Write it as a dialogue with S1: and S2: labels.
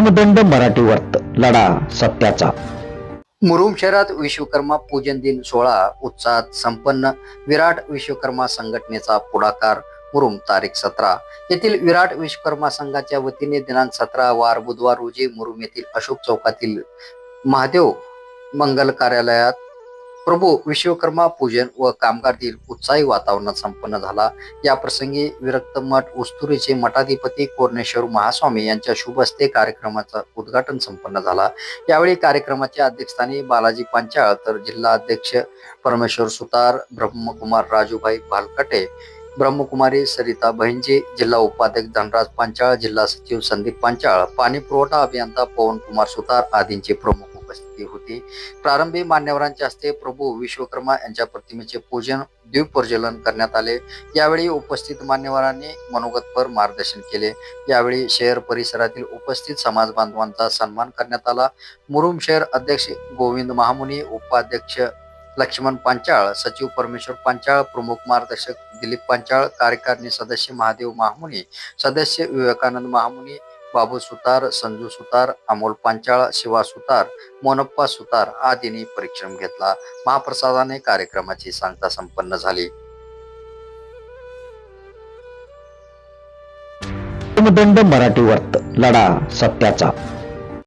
S1: दंड मराठी वर्त लढा सत्याचा.
S2: मुरुम शहरात विश्वकर्मा पूजन दिन सोहळा उत्साहात संपन्न विराट विश्वकर्मा संघटनेचा पुढाकार मुरुम तारीख सतरा. येथील विराट विश्वकर्मा संघाच्या वतीने दिनांक सतरा वार बुधवार रोजी मुरुम येथील अशोक चौकातील महादेव मंगल कार्यालयात प्रभू विश्वकर्मा पूजन व कामगारतील उत्साही वातावरणात संपन्न झाला. या प्रसंगी विरक्त मठ उस्तुरीचे मठाधिपती कोरणेश्वर महास्वामी यांच्या शुभ हस्ते कार्यक्रमाचं उद्घाटन संपन्न झाला. यावेळी कार्यक्रमाचे अध्यक्षस्थानी बालाजी पांचाळ तर जिल्हा अध्यक्ष परमेश्वर सुतार ब्रह्मकुमार राजूभाई भालकटे ब्रह्मकुमारी सरिता बहिणजी जिल्हा उपाध्यक्ष धनराज पांचाळ जिल्हा सचिव संदीप पांचाळ पाणी पुरवठा अभियंता पवन कुमार सुतार आदींचे प्रमुख उपस्थिती होती. प्रारंभी मान्यवरांच्या हस्ते प्रभू विश्वकर्मा यांच्या प्रतिमेचे पूजन द्वीपप्रज्वलन करण्यात आले. यावेळी उपस्थित मान्यवरांनी मनोगतपर मार्गदर्शन केले. यावेळी शहर परिसरातील उपस्थित समाज बांधवांचा सन्मान करण्यात आला. मुरुम शहर अध्यक्ष गोविंद महामुनी उपाध्यक्ष लक्ष्मण पांचाळ सचिव परमेश्वर पांचाळ प्रमुख मार्गदर्शक दिलीप पांचाळ कार्यकारिणी सदस्य महादेव महामुनी सदस्य विवेकानंद महामुनी बाबू सुतार संजू सुतार अमोल पांचाळ शिवा सुतार मोनप्पा सुतार आदींनी परिश्रम घेतला. महाप्रसादाने कार्यक्रमाची सांगता संपन्न झाली.
S1: मराठी वर्त लढा सत्याचा.